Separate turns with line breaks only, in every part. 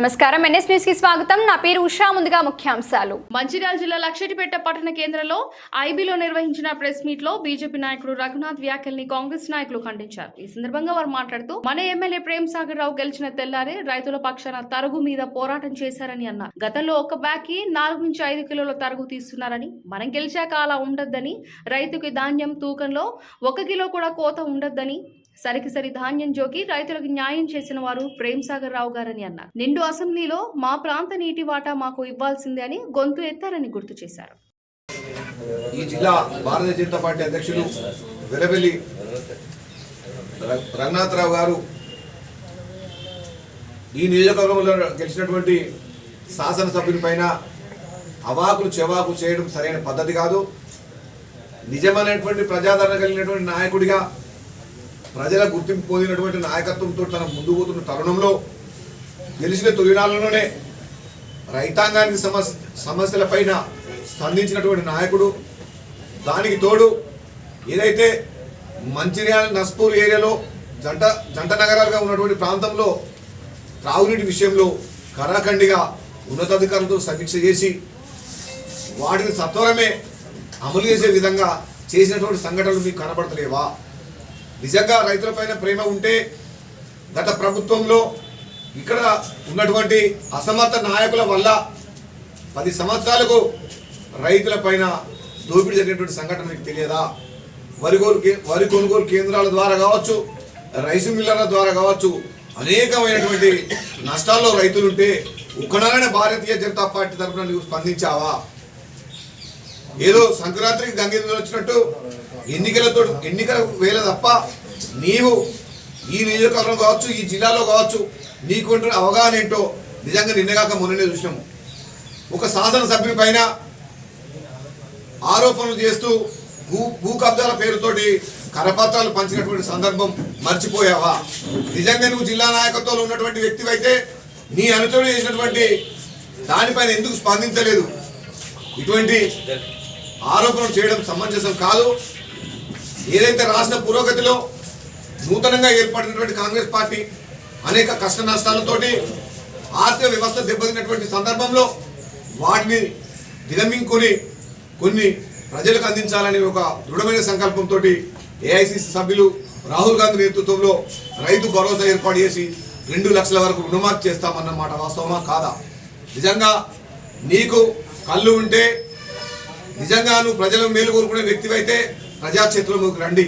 నమస్కారం. ఎన్ఎస్ న్యూస్కి స్వాగతం. నా పేరు ఉషా. ముందుగా ముఖ్యాంశాలు.
మంచిర్యాల జిల్లా లక్షటిపేట పట్టణ కేంద్రంలో ఐబీలో నిర్వహించిన ప్రెస్ మీట్లో బీజేపీ నాయకుడు రఘునాథ్ వ్యాఖ్యల్ని కాంగ్రెస్ నాయకులు ఖండించారు. ఈ సందర్భంగా వారు మాట్లాడుతూ మన ఎమ్మెల్యే ప్రేమ్ సాగర్ రావు గెలిచిన తెల్లారే రైతుల పక్షాన తరుగు మీద పోరాటం చేశారని అన్నారు. గతంలో ఒక బ్యాగ్కి నాలుగు నుంచి ఐదు కిలోల తరుగు తీస్తున్నారని మనం గెలిచాక అలా ఉండొద్దని రైతుకి ధాన్యం తూకంలో ఒక కిలో కూడా కోత ఉండొద్దని సరికి సరి ధాన్యం జోకి రైతులకు న్యాయం చేసిన వారు ప్రేమ్ సాగర్ రావు గారని అన్నారు. నిండు అసెంబ్లీలో మా ప్రాంత నీటి వాటా మాకు ఇవ్వాల్సిందే అని గొంతు ఎత్తారని గుర్తు చేశారు.
ఈ జిల్లా భారతీయ జనతా పార్టీ అధ్యక్షులు వెలవెల్లి ర- రంగనాథరావు గారు ఈ నియోజకవర్గంలో గెలిచినటువంటి శాసనసభ్యుని పైన అవాకులు చెవాకు చేయడం సరైన పద్ధతి కాదు. నిజమైనటువంటి ప్రజాదరణ కలిగినటువంటి నాయకుడిగా ప్రజల గుర్తింపు పొందినటువంటి నాయకత్వంతో తన ముందు పోతున్న తరుణంలో గెలిచిన తొలినాళ్ళలోనే రైతాంగానికి సమస్య సమస్యలపైన స్పందించినటువంటి నాయకుడు. దానికి తోడు ఏదైతే మంచిర్యాల నస్పూర్ ఏరియాలో జంట జంట నగరాలుగా ఉన్నటువంటి ప్రాంతంలో త్రాగునీటి విషయంలో కరాఖండిగా ఉన్నతాధికారులతో సమీక్ష చేసి వాటిని సత్వరమే అమలు చేసే విధంగా చేసినటువంటి సంఘటనలు మీకు కనబడతలేవా? నిజంగా రైతులపైన ప్రేమ ఉంటే గత ప్రభుత్వంలో ఇక్కడ ఉన్నటువంటి అసమర్థ నాయకుల వల్ల పది సంవత్సరాలకు రైతులపైన దోపిడీ జరిగినటువంటి సంఘటన మీకు తెలియదా? వరి వరి కొనుగోలు కేంద్రాల ద్వారా కావచ్చు రైస్ మిల్లర్ల ద్వారా కావచ్చు అనేకమైనటువంటి నష్టాల్లో రైతులుంటే ఒక్కనారాయణ భారతీయ జనతా పార్టీ తరఫున నువ్వు స్పందించావా? ఏదో సంక్రాంతికి గంగేంద్రులు వచ్చినట్టు ఎన్నికలతో ఎన్నికల వేళ తప్ప నీవు ఈ నియోజకవర్గం కావచ్చు ఈ జిల్లాలో కావచ్చు నీకుంటున్న అవగాహన ఏంటో నిజంగా నిన్నగాక మొన్ననే చూసినాము. ఒక శాసనసభ్యుని పైన ఆరోపణలు చేస్తూ భూ భూ కబ్జాల పేరుతోటి కరపత్రాలు పంచినటువంటి సందర్భం మర్చిపోయావా? నిజంగా నువ్వు జిల్లా నాయకత్వంలో ఉన్నటువంటి వ్యక్తివైతే నీ అనుచరుడు చేసినటువంటి దానిపైన ఎందుకు స్పందించలేదు? ఇటువంటి ఆరోపణలు చేయడం సమంజసం కాదు. ఏదైతే రాష్ట్ర పురోగతిలో నూతనంగా ఏర్పడినటువంటి కాంగ్రెస్ పార్టీ అనేక కష్ట నష్టాలతోటి ఆర్థిక వ్యవస్థ దెబ్బతిన్నటువంటి సందర్భంలో వాటిని దిగమింగుకొని కొన్ని ప్రజలకు అందించాలనే ఒక దృఢమైన సంకల్పంతో ఏఐసిసి సభ్యులు రాహుల్ గాంధీ నేతృత్వంలో రైతు భరోసా ఏర్పాటు చేసి రెండు లక్షల వరకు రుణమాఫీ చేస్తామన్నమాట వాస్తవమా? కాదా? నిజంగా నీకు కళ్ళు ఉంటే నిజంగా నువ్వు ప్రజలకు మేలు కోరుకునే వ్యక్తివైతే ప్రజా చేతులకు రండి.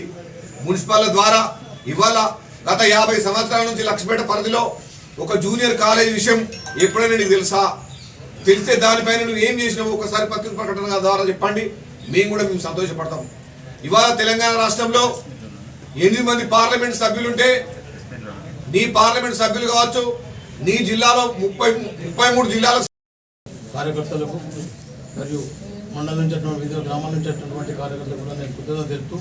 మున్సిపాల ద్వారా ఇవాళ గత యాభై సంవత్సరాల నుంచి లక్ష్మీపేట పరిధిలో ఒక జూనియర్ కాలేజ్ విషయం ఎప్పుడైనా నీకు తెలుసా? తెలిస్తే దానిపైన నువ్వు ఏం చేసినావు ఒకసారి పత్రిక ప్రకటన ద్వారా చెప్పండి. మేము కూడా మేము సంతోషపడతాం. ఇవాళ తెలంగాణ రాష్ట్రంలో ఎనిమిది మంది పార్లమెంట్ సభ్యులుంటే నీ పార్లమెంట్ సభ్యులు కావచ్చు నీ జిల్లాలో ముప్పై ముప్పై మూడు జిల్లాలకు
కార్యకర్తలకు మరియు మండలం నుంచి అటువంటి వివిధ గ్రామాల నుంచి అటువంటి కార్యకర్తలు కూడా నేను కృతజ్ఞత తెలుపుతూ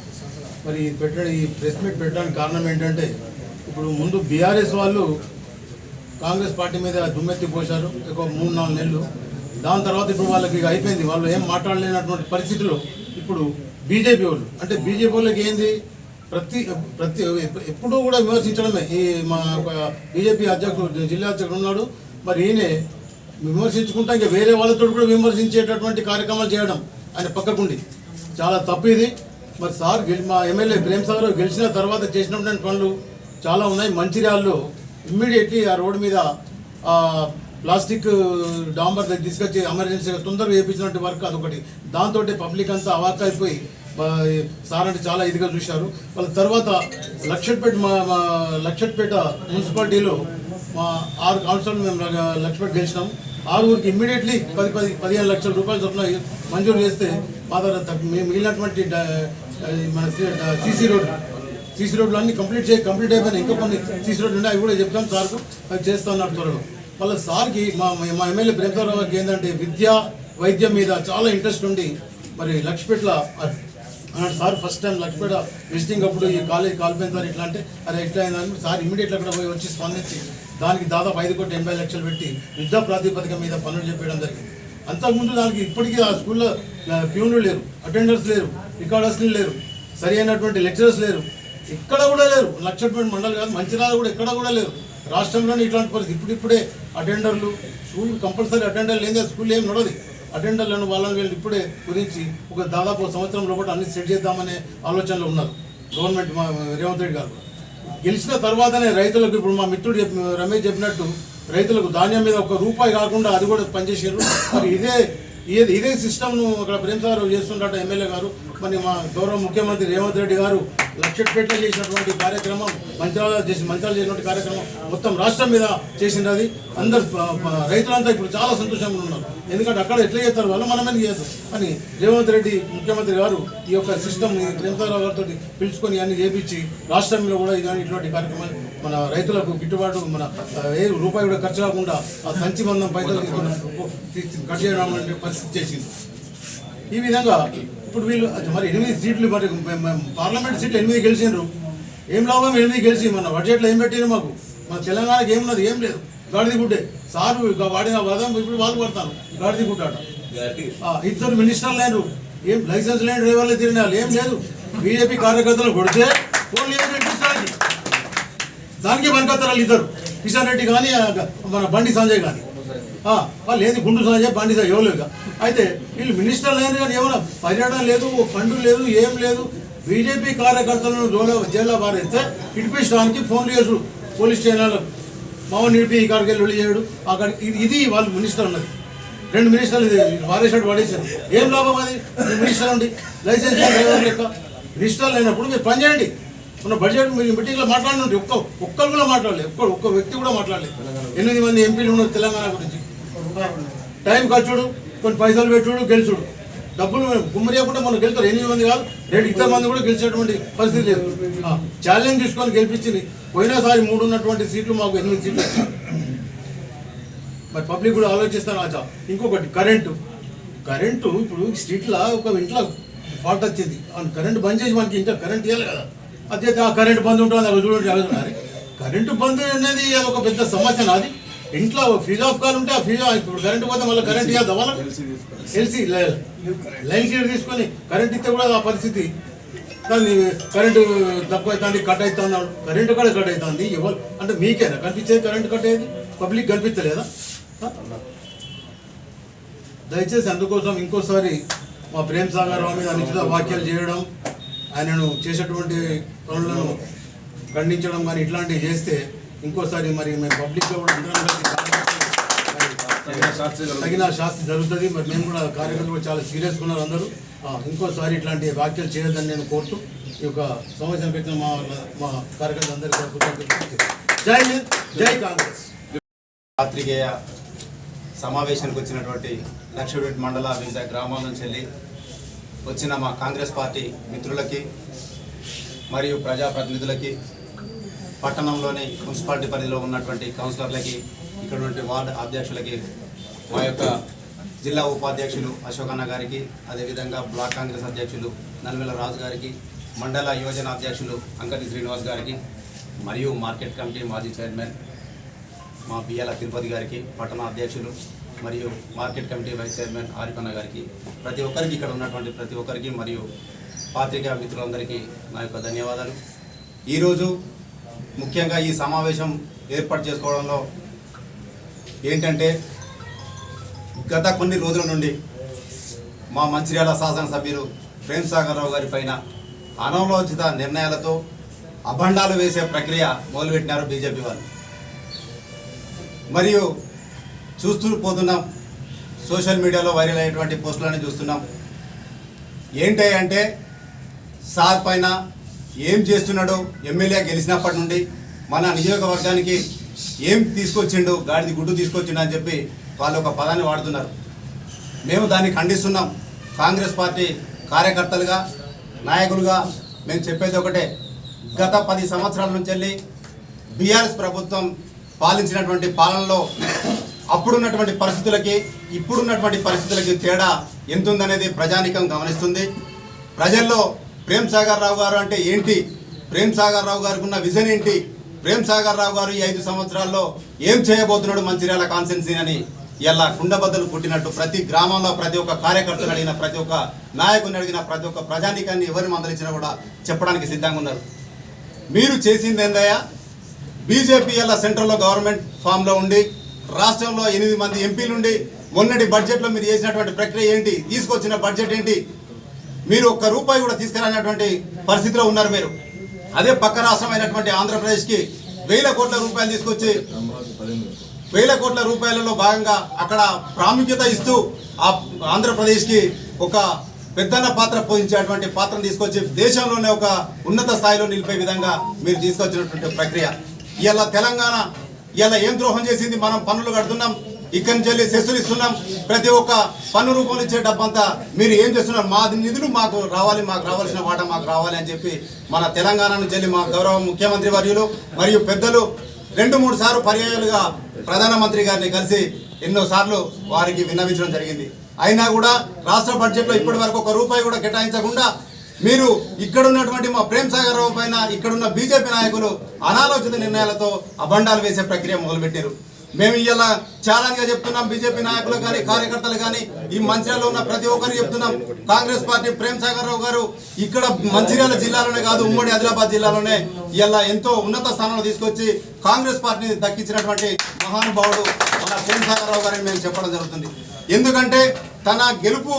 మరి పెట్టడం ఈ ప్రెస్ మీట్ పెట్టడానికి కారణం ఏంటంటే ఇప్పుడు ముందు బీఆర్ఎస్ వాళ్ళు కాంగ్రెస్ పార్టీ మీద దుమ్మెత్తి పోశారు ఒక మూడు నాలుగు నెలలు. దాని తర్వాత ఇప్పుడు వాళ్ళకి ఇక అయిపోయింది. వాళ్ళు ఏం మాట్లాడలేనటువంటి పరిస్థితిలో ఇప్పుడు బీజేపీ వాళ్ళు అంటే బీజేపీ వాళ్ళకి ఏంది? ప్రతి ప్రతి ఎప్పుడూ కూడా విమర్శించడమే. ఈ మా బీజేపీ అధ్యక్షుడు జిల్లా అధ్యక్షుడు ఉన్నాడు. మరి ఈయనే విమర్శించుకుంటా ఇంకా వేరే వాళ్ళతో కూడా విమర్శించేటటువంటి కార్యక్రమాలు చేయడం ఆయన పక్కకుండి. చాలా తప్పు ఇది. మరి సార్ గెలి మా ఎమ్మెల్యే ప్రేమ్ సాగర్ గెలిచిన తర్వాత చేసినటువంటి పనులు చాలా ఉన్నాయి. మంచిర్యాలలో ఇమ్మీడియట్లీ ఆ రోడ్డు మీద ప్లాస్టిక్ డాంబర్ దగ్గర తీసుకొచ్చి ఎమర్జెన్సీగా తొందరగా వేయించినటువంటి వర్క్ అదొకటి. దాంతో పబ్లిక్ అంతా అవాక్ అయిపోయి సార్ అంటే చాలా ఇదిగా చూశారు. వాళ్ళ తర్వాత లక్షట్పేట మా మా లక్షట్పేట మున్సిపాలిటీలో మా ఆరు కౌన్సిలర్లు మేము లక్షపేట గెలిచినాము ఆరుగురికి ఇమ్మీడియట్లీ పది పది పదిహేను లక్షల రూపాయలు చొప్పున మంజూరు చేస్తే మా తర్వాత మిగిలినటువంటి మన సీసీ రోడ్డు సీసీ రోడ్లు అన్ని కంప్లీట్ చేయి కంప్లీట్ అయిపోయినా ఇంకా కొన్ని సీసీ రోడ్లు ఉన్నాయి. అవి కూడా చెప్తాం సార్కు. అవి చేస్తా ఉన్నారు త్వరలో. మళ్ళీ సార్కి మా మా ఎమ్మెల్యే ప్రేమరావు గారికి ఏంటంటే విద్య వైద్యం మీద చాలా ఇంట్రెస్ట్ ఉండి మరి లక్ష్మీపేటలో అన్నాడు సార్ ఫస్ట్ టైం లక్ష్మీడ విజిటింగ్ అప్పుడు ఈ కాలేజ్ కాలిపోయిన సార్ ఇట్లా అంటే అది ఎట్లా అయిందని సార్ ఇమీడియట్ అక్కడ పోయి వచ్చి స్పందించి దానికి దాదాపు ఐదు కోట్ల ఎనభై లక్షలు పెట్టి యుద్ధ ప్రాతిపదిక మీద పనులు చెప్పడం జరిగింది. అంతకుముందు దానికి ఇప్పటికీ ఆ స్కూల్లో ప్యూన్లు లేరు అటెండర్స్ లేరు రికార్డర్స్లు లేరు సరి అయినటువంటి లెక్చరర్స్ లేరు ఎక్కడ కూడా లేరు లక్షటువంటి మండలి కాదు మంచిర్యాల కూడా ఎక్కడ కూడా లేరు. రాష్ట్రంలోనే ఇట్లాంటి పరిస్థితి ఇప్పుడిప్పుడే అటెండర్లు స్కూల్ కంపల్సరీ అటెండర్ లేదా స్కూల్ ఏం నడవదు. అటెండర్లను వాళ్ళని వీళ్ళు ఇప్పుడే గురించి ఒక దాదాపు సంవత్సరం లోపల అన్ని సెట్ చేద్దామనే ఆలోచనలో ఉన్నారు గవర్నమెంట్ మా రేవంత్ రెడ్డి గారు. గెలిచిన తర్వాతనే రైతులకు ఇప్పుడు మా మిత్రుడు చెప్పి రమేష్ చెప్పినట్టు రైతులకు ధాన్యం మీద ఒక రూపాయి కాకుండా అది కూడా పనిచేసారు. మరి ఇదే ఇదే ఇదే సిస్టమ్ను అక్కడ ప్రేమ్ సార్ చేస్తుండట ఎమ్మెల్యే గారు. మరి మా గౌరవ ముఖ్యమంత్రి రేవంత్ రెడ్డి గారు లక్షపేటలో చేసినటువంటి కార్యక్రమం మంత్రాల చేసి మంత్రాలు చేసినటువంటి కార్యక్రమం మొత్తం రాష్ట్రం మీద చేసినది అందరు రైతులంతా ఇప్పుడు చాలా సంతోషంగా ఉన్నారు. ఎందుకంటే అక్కడ ఎట్లా చేస్తారు వాళ్ళు మనమే చేస్తాం అని రేవంత్ రెడ్డి ముఖ్యమంత్రి గారు ఈ యొక్క సిస్టమ్ని ప్రేమతారావు గారితో పిలుచుకొని అన్ని చేపించి రాష్ట్రంలో కూడా ఇలాంటి ఇటువంటి కార్యక్రమాలు మన రైతులకు గిట్టుబాటు మన ఏ రూపాయి కూడా ఖర్చు కాకుండా ఆ సంచి బంధం పైసలు కట్ చేయడం పరిస్థితి చేసింది. ఈ విధంగా ఇప్పుడు వీళ్ళు అది మరి ఎనిమిది సీట్లు మరి పార్లమెంట్ సీట్లు ఎనిమిది గెలిచిండ్రు. ఏం లాభం ఎనిమిది గెలిచి మన బడ్జెట్లో ఏం పెట్టారు మాకు? మన తెలంగాణకి ఏమున్నది? ఏం లేదు. గుడ్డే సారు వాడిన వదం ఇప్పుడు వాళ్ళు పడతాను గాడిది గుడ్డాట ఆ, ఇద్దరు మినిస్టర్లు లేరు. ఏం లైసెన్స్ లేని డ్రైవర్లు తిరిగినారు. ఏం లేదు. బీజేపీ కార్యకర్తలు కొడితే ఫోన్ గెలిపించడానికి దానికి పనికొస్తారు ఇద్దరు. కిషన్ రెడ్డి కానీ మన బండి సంజయ్ కానీ వాళ్ళు ఏది గుండు సంజయ్ బండి సంజయ్ ఎవరు అయితే వీళ్ళు మినిస్టర్ లేని కానీ ఏమైనా పర్యటన లేదు పండు లేదు ఏం లేదు. బీజేపీ కార్యకర్తలను జోలో జైల్లో పారేస్తే ఇడిపించడానికి ఫోన్లు చేసుడు పోలీస్ స్టేషన్లకు మామూలు నిడిపి ఇక్కడికి వెళ్ళి వెళ్ళి చేయడు. అక్కడ ఇది ఇది వాళ్ళు మినిస్టర్ ఉన్నది రెండు మినిస్టర్లు ఇది వారేసాడు ఏం లాభం అది? మినిస్టర్ ఉండి లైసెన్స్ లేని లెక్క. మినిస్టర్ లేనప్పుడు మీరు పని చేయండి. మన బడ్జెట్ మీరు మీటింగ్లో మాట్లాడినండి. ఒక్క ఒక్కరు కూడా మాట్లాడలేదు ఒక్క ఒక్క వ్యక్తి కూడా మాట్లాడలేదు ఎనిమిది మంది ఎంపీలు ఉన్నారు తెలంగాణ గురించి. టైం ఖర్చుడు కొన్ని పైసలు పెట్టుడు గెలుచుడు. డబ్బులు గుమ్మరియకుండా మనం గెలుతారు ఎనిమిది మంది కాదు రెండు ఇద్దరు మంది కూడా గెలిచేటువంటి పరిస్థితి లేదు. ఛాలెంజ్ తీసుకొని గెలిపించింది. పోయినసారి మూడు ఉన్నటువంటి సీట్లు మాకు ఎనిమిది సీట్లు మరి పబ్లిక్ కూడా ఆలోచిస్తారు ఆచా ఇంకొకటి కరెంటు. కరెంటు ఇప్పుడు స్ట్రీట్లో ఒక ఇంట్లో ఫాల్ట్ వచ్చింది. కరెంటు బంద్ చేసి మనకి ఇంకా కరెంట్ ఇవ్వాలి కదా. అదే ఆ కరెంటు బంద్ ఉంటుంది అది చూడండి అడుగుతున్నారు కరెంటు బంద్ అనేది ఒక పెద్ద సమస్య నాది. ఇంట్లో ఫీజ్ ఆఫ్ కాల్ ఉంటే ఆ ఫీజ్ ఇప్పుడు కరెంట్ పోతే మళ్ళీ కరెంట్ ఇవ్వద్దా వాళ్ళకి ఎల్సీ లైన్ క్లియర్ తీసుకొని కరెంట్ ఇస్తే కూడా ఆ పరిస్థితి. దాన్ని కరెంటు తక్కువ అవుతుంది కట్ అవుతుంది కరెంటు కూడా కట్ అవుతుంది. ఎవరు? అంటే మీకేనా? కనిపించేది కరెంటు కట్ అయ్యేది? పబ్లిక్ కనిపించలేదా? దయచేసి అందుకోసం ఇంకోసారి మా ప్రేమ్ సాగర్ రావు మీద అనుచిత వ్యాఖ్యలు చేయడం ఆయనను చేసేటువంటి పనులను ఖండించడం కానీ ఇట్లాంటివి చేస్తే ఇంకోసారి మరి మేము పబ్లిక్గా కూడా అందరం తగిన శాస్తి జరుగుతుంది. మరి మేము కూడా కార్యకర్తలు కూడా చాలా సీరియస్గా ఉన్నారు అందరూ. ఇంకోసారి ఇట్లాంటి వ్యాఖ్యలు చేయొద్దని నేను కోరుతూ ఈ యొక్క సమస్యను పెట్టిన మా మా కార్యకర్తలు అందరికీ. జై హింద్ జై కాంగ్రెస్.
పాత్రికేయ సమావేశానికి వచ్చినటువంటి లక్షపేట మండల వివిధ గ్రామాల నుంచి వెళ్ళి వచ్చిన మా కాంగ్రెస్ పార్టీ మిత్రులకి మరియు ప్రజాప్రతినిధులకి పట్టణంలోని మున్సిపాలిటీ పరిధిలో ఉన్నటువంటి కౌన్సిలర్లకి ఇక్కడ వార్డు అధ్యక్షులకి మా యొక్క జిల్లా ఉపాధ్యక్షులు అశోకన్న గారికి అదేవిధంగా బ్లాక్ కాంగ్రెస్ అధ్యక్షులు నల్మెల రాజు గారికి మండల యువజన అధ్యక్షులు అంకటి శ్రీనివాస్ గారికి మరియు మార్కెట్ కమిటీ మాజీ చైర్మన్ మా బియ్యాల తిరుపతి గారికి పట్టణ అధ్యక్షులు మరియు market committee vice chairman Aripanna గారికి ప్రతి ఒక్కరికి ఇక్కడ ఉన్నటువంటి ప్రతి ఒక్కరికి మరియు పాత్రికా మిత్రులందరికీ నా యొక్క ధన్యవాదాలు. ఈరోజు ముఖ్యంగా ఈ సమావేశం ఏర్పాటు చేసుకోవడంలో ఏంటంటే గత కొన్ని రోజుల నుండి మా మంచిర్యాల శాసనసభ్యులు ప్రేమ్ సాగర్ రావు గారి పైన అనాలోచిత నిర్ణయాలతో అభండాలు వేసే ప్రక్రియ మొదలుపెట్టినారు బీజేపీ వాళ్ళు. మరియు చూస్తూ పోతున్నాం సోషల్ మీడియాలో వైరల్ అయ్యేటువంటి పోస్టులను చూస్తున్నాం. ఏంటి అంటే సార్ పైన ఏం చేస్తున్నాడో ఎమ్మెల్యే గెలిచినప్పటి నుండి మన నియోజకవర్గానికి ఏం తీసుకొచ్చిండు గాడిది గుడ్డు తీసుకొచ్చిండు అని చెప్పి వాళ్ళు ఒక పదాన్ని వాడుతున్నారు. మేము దాన్ని ఖండిస్తున్నాం. కాంగ్రెస్ పార్టీ కార్యకర్తలుగా నాయకులుగా మేము చెప్పేది ఒకటే. గత పది సంవత్సరాల నుంచి వెళ్ళి బీఆర్ఎస్ ప్రభుత్వం పాలించినటువంటి పాలనలో అప్పుడున్నటువంటి పరిస్థితులకి ఇప్పుడున్నటువంటి పరిస్థితులకి తేడా ఎంత ఉందనేది ప్రజానికం గమనిస్తుంది. ప్రజల్లో ప్రేమ్ సాగర్ రావు గారు అంటే ఏంటి? ప్రేమ్ సాగర్ రావు గారికి ఉన్న విజన్ ఏంటి? ప్రేమ్ సాగర్ రావు గారు ఈ ఐదు సంవత్సరాల్లో ఏం చేయబోతున్నాడు మంచిర్యాల కాన్సెన్సీ అని ఇలా కుండబద్దలు పుట్టినట్టు ప్రతి గ్రామంలో ప్రతి ఒక్క కార్యకర్తను అడిగిన ప్రతి ఒక్క నాయకుని అడిగిన ప్రతి ఒక్క ప్రజానికాన్ని ఎవరిని మందలించినా కూడా చెప్పడానికి సిద్ధంగా ఉన్నారు. మీరు చేసింది ఏందయ్యా? బీజేపీ ఇలా సెంట్రల్లో గవర్నమెంట్ ఫామ్లో ఉండి రాష్ట్రంలో ఎనిమిది మంది ఎంపీలుండి మొన్నటి బడ్జెట్లో మీరు చేసినటువంటి ప్రక్రియ ఏంటి? తీసుకొచ్చిన బడ్జెట్ ఏంటి? మీరు ఒక్క రూపాయి కూడా తీసుకురానటువంటి పరిస్థితిలో ఉన్నారు మీరు. అదే పక్క రాష్ట్రం అయినటువంటి ఆంధ్రప్రదేశ్కి వేల కోట్ల రూపాయలు తీసుకొచ్చి వేల కోట్ల రూపాయలలో భాగంగా అక్కడ ప్రాముఖ్యత ఇస్తూ ఆ ఆంధ్రప్రదేశ్కి ఒక పెద్దన్న పాత్ర పోషించేటువంటి పాత్రను తీసుకొచ్చి దేశంలోనే ఒక ఉన్నత స్థాయిలో నిలిపే విధంగా మీరు తీసుకొచ్చినటువంటి ప్రక్రియ. ఇలా తెలంగాణ ఇలా ఏం ద్రోహం చేసింది? మనం పన్నులు కడుతున్నాం. ఇక్కడి నుంచి వెళ్ళి సెస్సులు ఇస్తున్నాం ప్రతి ఒక్క పన్ను రూపంలో ఇచ్చే డబ్బంతా మీరు ఏం చేస్తున్నారు? మా నిధులు మాకు రావాలి మాకు రావాల్సిన వాట మాకు రావాలి అని చెప్పి మన తెలంగాణ నుంచి వెళ్ళి మా గౌరవ ముఖ్యమంత్రి వర్యులు మరియు పెద్దలు రెండు మూడు సార్లు పర్యాయాలుగా ప్రధానమంత్రి గారిని కలిసి ఎన్నోసార్లు వారికి విన్నవించడం జరిగింది. అయినా కూడా రాష్ట్ర బడ్జెట్లో ఇప్పటి వరకు ఒక రూపాయి కూడా కేటాయించకుండా మీరు ఇక్కడ ఉన్నటువంటి మా ప్రేమ్ సాగర్ రావు పైన ఇక్కడున్న బీజేపీ నాయకులు అనాలోచిత నిర్ణయాలతో అబండాలు వేసే ప్రక్రియ మొదలుపెట్టారు మేము ఇలా ఛాలెంజ్గా చెప్తున్నాం బీజేపీ నాయకులు కానీ కార్యకర్తలు కానీ ఈ మంచిర్యాలలో ఉన్న ప్రతి ఒక్కరు చెప్తున్నాం. కాంగ్రెస్ పార్టీ ప్రేమ్ సాగర్ రావు గారు ఇక్కడ మంచిర్యాల జిల్లాలోనే కాదు ఉమ్మడి ఆదిలాబాద్ జిల్లాలోనే ఇలా ఎంతో ఉన్నత స్థానంలో తీసుకొచ్చి కాంగ్రెస్ పార్టీని దక్కించినటువంటి మహానుభావుడు మన ప్రేమ్ సాగర్ రావు గారిని మేము చెప్పడం జరుగుతుంది. ఎందుకంటే తన గెలుపు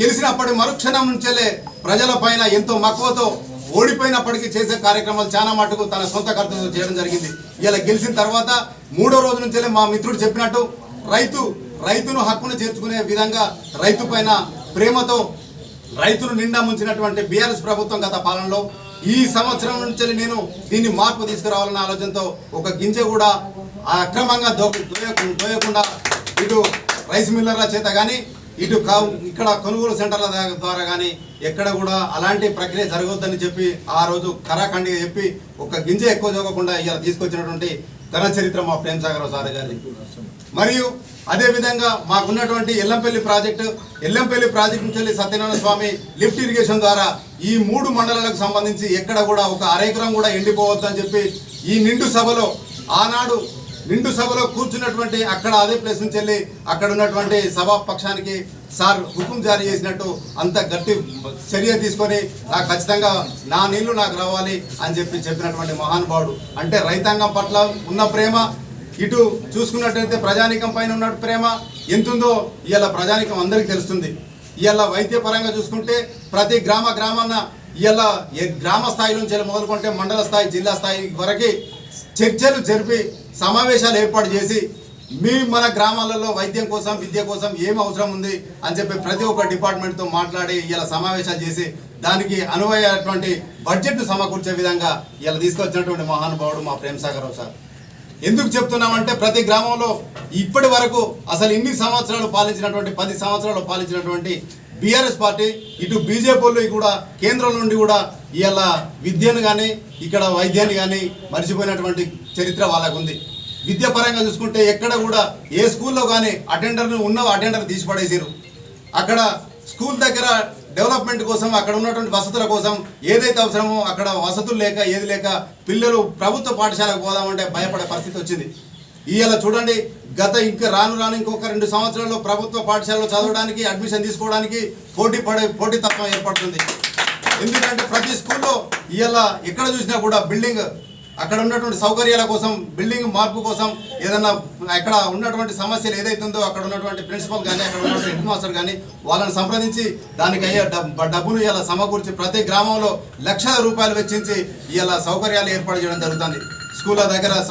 గెలిచినప్పటి మరుక్షణం నుంచెల్లే ప్రజల పైన ఎంతో మక్కువతో ఓడిపోయినప్పటికీ చేసే కార్యక్రమాలు చాలా మటుకు తన సొంత ఖర్చుతో చేయడం జరిగింది. ఇలా గెలిచిన తర్వాత మూడో రోజు నుంచే మా మిత్రుడు చెప్పినట్టు రైతు రైతును హక్కును చేర్చుకునే విధంగా రైతు పైన ప్రేమతో రైతులు నిండా ముంచినటువంటి బీఆర్ఎస్ ప్రభుత్వం గత పాలనలో ఈ సంవత్సరం నుంచి నేను దీన్ని మార్పు తీసుకురావాలన్న ఆలోచనతో ఒక గింజ కూడా అక్రమంగా దో దోయకు- దోయకుండా ఇటు రైస్ మిల్లర్ల చేత కానీ ఇటు ఇక్కడ కొనుగోలు సెంటర్ల ద్వారా కానీ ఎక్కడ కూడా అలాంటి ప్రక్రియ జరగొద్దని చెప్పి ఆ రోజు కరాఖండిగా చెప్పి ఒక గింజ ఎక్కువ జోగకుండా ఇలా తీసుకొచ్చినటువంటి ఘన చరిత్ర మా ప్రేమ్ సాగర్ సార్ గారి. మరియు అదేవిధంగా మాకున్నటువంటి ఎల్లంపల్లి ప్రాజెక్టు ఎల్లంపల్లి ప్రాజెక్టు నుంచి వెళ్ళి సత్యనారాయణ స్వామి లిఫ్ట్ ఇరిగేషన్ ద్వారా ఈ మూడు మండలాలకు సంబంధించి ఎక్కడ కూడా ఒక అరెకరం కూడా ఎండిపోవద్దని చెప్పి ఈ నిండు సభలో ఆనాడు నిండు సభలో కూర్చున్నటువంటి అక్కడ అదే ప్లేస్ నుంచి వెళ్ళి అక్కడ ఉన్నటువంటి సభా పక్షానికి సార్ హుకుం జారీ చేసినట్టు అంత గట్టి చర్య తీసుకొని నాకు ఖచ్చితంగా నా నీళ్ళు నాకు రావాలి అని చెప్పి చెప్పినటువంటి మహానుభావుడు. అంటే రైతాంగం పట్ల ఉన్న ప్రేమ ఇటు చూసుకున్నట్టయితే ప్రజానికం పైన ఉన్న ప్రేమ ఎంతుందో ఇవాళ ప్రజానికం అందరికీ తెలుస్తుంది. ఇవాళ వైద్య పరంగా చూసుకుంటే ప్రతి గ్రామ గ్రామాన ఇవాళ గ్రామ స్థాయి నుంచి వెళ్ళి మొదలుకుంటే మండల స్థాయి జిల్లా స్థాయి వరకు చర్చలు జరిపి సమావేశాలు ఏర్పాటు చేసి మీ మన గ్రామాలలో వైద్యం కోసం విద్య కోసం ఏం అవసరం ఉంది అని చెప్పి ప్రతి ఒక్క డిపార్ట్మెంట్తో మాట్లాడి ఇలా సమావేశాలు చేసి దానికి అనువయ్యేటువంటి బడ్జెట్ను సమకూర్చే విధంగా ఇలా తీసుకొచ్చినటువంటి మహానుభావుడు మా ప్రేమ్ సాగర్ సార్. ఎందుకు చెప్తున్నామంటే ప్రతి గ్రామంలో ఇప్పటి వరకు అసలు ఇన్ని సంవత్సరాలు పాలించినటువంటి పది సంవత్సరాలు పాలించినటువంటి బీఆర్ఎస్ పార్టీ ఇటు బీజేపీలు కూడా కేంద్రం నుండి కూడా ఇవాళ విద్యను కానీ ఇక్కడ వైద్యాన్ని కానీ మర్చిపోయినటువంటి చరిత్ర వాళ్ళకు ఉంది విద్యాపరంగా చూసుకుంటే ఎక్కడ కూడా ఏ స్కూల్లో కానీ అటెండర్ని ఉన్న అటెండర్ తీసిపడేసారు అక్కడ స్కూల్ దగ్గర డెవలప్మెంట్ కోసం అక్కడ ఉన్నటువంటి వసతుల కోసం ఏదైతే అవసరమో అక్కడ వసతులు లేక ఏది లేక పిల్లలు ప్రభుత్వ పాఠశాలకు పోదామంటే భయపడే పరిస్థితి వచ్చింది. ఇవాళ చూడండి గత ఇంకా రాను రాను ఇంకొక రెండు సంవత్సరాల్లో ప్రభుత్వ పాఠశాలలో చదవడానికి అడ్మిషన్ తీసుకోవడానికి పోటీ పడే పోటీతత్వం ఏర్పడుతుంది. ఎందుకంటే ప్రతి స్కూల్లో ఇవాళ ఎక్కడ చూసినా కూడా బిల్డింగ్ అక్కడ ఉన్నటువంటి సౌకర్యాల కోసం బిల్డింగ్ మార్పు కోసం ఏదన్నా అక్కడ ఉన్నటువంటి సమస్యలు ఏదైతుందో అక్కడ ఉన్నటువంటి ప్రిన్సిపల్ కానీ అక్కడ ఉన్నటువంటి హెడ్ మాస్టర్ కానీ వాళ్ళని సంప్రదించి దానికి అయ్యే డబ్బును ఇలా సమకూర్చి ప్రతి గ్రామంలో లక్షల రూపాయలు వెచ్చించి ఇలా సౌకర్యాలు ఏర్పాటు చేయడం జరుగుతుంది. స్కూళ్ళ దగ్గర